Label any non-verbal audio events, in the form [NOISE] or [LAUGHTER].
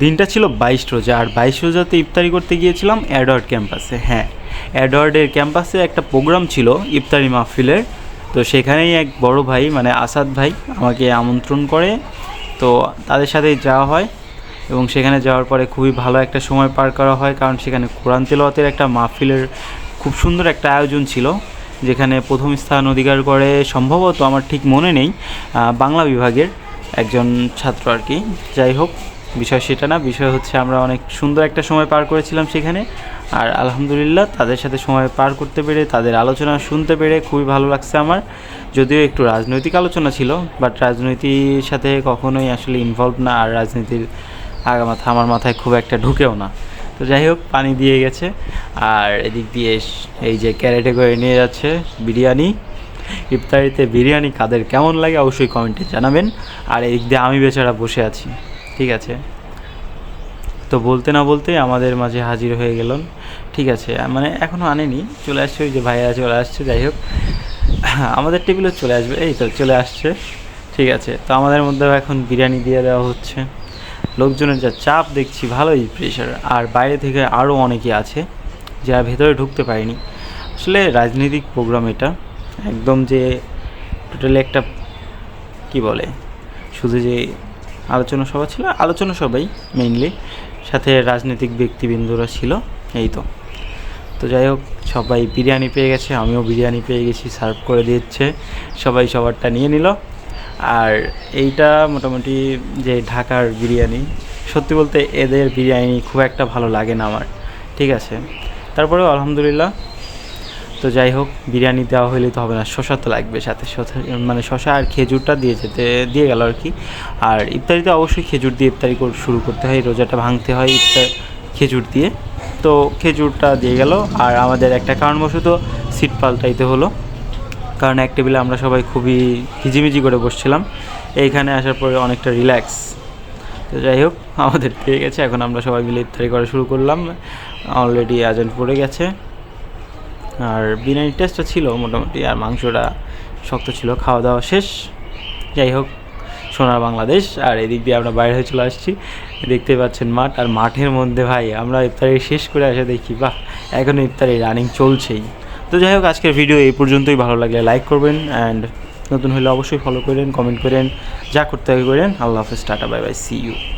দিনটা ছিল বাইশ রোজা, আর বাইশ রোজাতে ইফতারি করতে গিয়েছিলাম অ্যাডওয়ার্ড ক্যাম্পাসে হ্যাঁ। অ্যাডওয়ার্ডের ক্যাম্পাসে একটা প্রোগ্রাম ছিল ইফতারি মাহফিলের, তো সেখানেই এক বড় ভাই মানে আসাদ ভাই, আমাকে আমন্ত্রণ করে, তো তাদের সাথেই যাওয়া হয়। এবং সেখানে যাওয়ার পরে খুবই ভালো একটা সময় পার করা হয়, কারণ সেখানে কোরআন তেলাওয়াতের একটা মাহফিলের খুব সুন্দর একটা আয়োজন ছিল, যেখানে প্রথম স্থান অধিকার করে, সম্ভবত আমার ঠিক মনে নেই বাংলা বিভাগের একজন ছাত্র আর কি। যাই হোক বিষয় সেটা না, বিষয় হচ্ছে আমরা অনেক সুন্দর একটা সময় পার করেছিলাম সেখানে। আর আলহামদুলিল্লাহ তাদের সাথে সময় পার করতে পেরে, তাদের আলোচনা শুনতে পেরে খুবই ভালো লাগছে আমার। যদিও একটু রাজনৈতিক আলোচনা ছিল বাট রাজনীতির সাথে কখনোই আসলে ইনভলভ না, আর রাজনীতির আগামাথা আমার মাথায় খুব একটা ঢুকেও না। তো যাই হোক, পানি দিয়ে গেছে। আর এদিক দিয়ে এই যে ক্যারেটে করে নিয়ে যাচ্ছে বিরিয়ানি। ইফতারিতে বিরিয়ানি কাদের কেমন লাগে অবশ্যই কমেন্টে জানাবেন। আর এদিক দিয়ে আমি বেচারা বসে আছি। ঠিক আছে। তো বলতে না বলতে আমাদের মাঝে হাজির হয়ে গেলেন। ঠিক আছে মানে এখনও আনেনি। চলে আসছে ওই যে ভাইয়া চলে আসছে, যাই হোক। [CLEARS THROAT] আমাদের টেবিলে চলে আসবে। এই তো চলে আসছে। ঠিক আছে, তো আমাদের মধ্যেও এখন বিরিয়ানি দিয়ে দেওয়া হচ্ছে। লোকজনের যা চাপ দেখছি, ভালোই প্রেশার আর বাইরে থেকে আরও অনেকে আছে, যারা ভেতরে ঢুকতে পারেনি। আসলে রাজনৈতিক প্রোগ্রাম এটা। একদম যে টোটালি একটা, কি বলে, শুধু যে আলোচনা সভা ছিল, আলোচনা সবাই মেইনলি সাথে রাজনৈতিক ব্যক্তিবৃন্দরা ছিল, এই তো। তো যাই হোক, সবাই বিরিয়ানি পেয়ে গেছে, আমিও বিরিয়ানি পেয়ে গেছি, সার্ভ করে দিচ্ছে সবাই সবারটা নিয়ে নিল। আর এইটা মোটামুটি যে ঢাকার বিরিয়ানি, সত্যি বলতে এদের বিরিয়ানি খুব একটা ভালো লাগে না আমার, ঠিক আছে। তারপরেও আলহামদুলিল্লাহ তো যাই হোক, বিরিয়ানি দেওয়া হলে তো হবে না শশা তো লাগবে সাথে। শসা মানে শশা আর খেজুরটা দিয়ে যেতে দিয়ে গেল আর কি। আর ইফতারিতে অবশ্যই খেজুর দিয়ে ইফতারি শুরু করতে হয়, রোজাটা ভাঙতে হয় ইফতার, খেজুর দিয়ে। তো খেজুরটা দিয়ে গেল, আর আমাদের একটা কারণবশত সিট পাল্টাইতে হলো। কারণ এক টেবিলে আমরা সবাই খুবই হিজিমিজি করে বসছিলাম। এইখানে আসার পরে অনেকটা রিল্যাক্স। তো যাই হোক, আমাদের পেয়ে গেছে, এখন আমরা সবাই মিলে ইফতারি করা শুরু করলাম। অলরেডি আজান পড়ে গেছে। আর বিরিয়ানির টেস্টটা ছিল মোটামুটি, আর মাংসটা শক্ত ছিল। খাওয়া দাওয়া শেষ। যাই হোক সোনার বাংলাদেশ। আর এদিক দিয়ে আমরা বাইরে হয়ে চলে আসছি। দেখতে পাচ্ছেন মাঠ। আর মাঠের মধ্যে ভাই, আমরা ইফতারি শেষ করে আসে দেখি, বাহ এখনও ইফতারি রানিং চলছেই। তো যাই হোক, আজকের ভিডিও এই পর্যন্তই। ভালো লাগলে লাইক করবেন অ্যান্ড নতুন হলে অবশ্যই ফলো করেন কমেন্ট করেন, যা করতে হবে করেন। আল্লাহ হাফেজ, tata bye bye see you